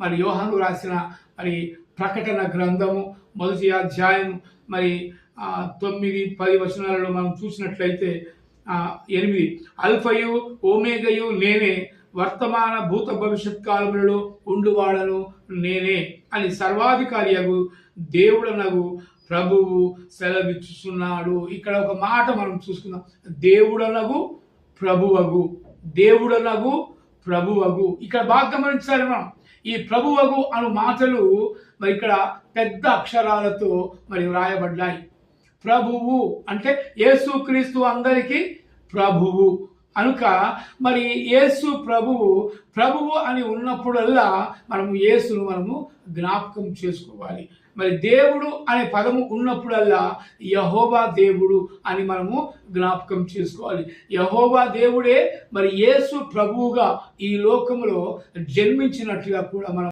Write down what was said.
మరి యోహాను రాసిన మరి ప్రకటన గ్రంథము మొదటి అధ్యాయం మరి తొమ్మిది పది వచనాలలో మనం చూసినట్లయితే ఎనిమిది. అల్ఫయు ఓమేగయు నేనే వర్తమాన భూత భవిష్యత్ కాలములలో ఉండువాడను నేనే అని సర్వాధికారియగు దేవుడనగు ప్రభువు సెలవిచ్చుచున్నాడు. ఇక్కడ ఒక మాట మనం చూసుకుందాం. దేవుడనగు ప్రభువగు. దేవుడనగు ప్రభువగు ఇక్కడ బాగా గమనించాలి మనం. ఈ ప్రభువగు అను మాటలు మరి ఇక్కడ పెద్ద అక్షరాలతో మరి వ్రాయబడ్డాయి. ప్రభువు అంటే యేసుక్రీస్తు అందరికీ ప్రభువు. అనుక మరి యేసు ప్రభువు ప్రభువు అని ఉన్నప్పుడల్లా మనము యేసును మనము జ్ఞాపకం చేసుకోవాలి. మరి దేవుడు అనే పదము ఉన్నప్పుడల్లా యహోబా దేవుడు అని మనము జ్ఞాపకం చేసుకోవాలి. యహోబా దేవుడే మరి యేసు ప్రభువుగా ఈ లోకంలో జన్మించినట్లుగా కూడా మనం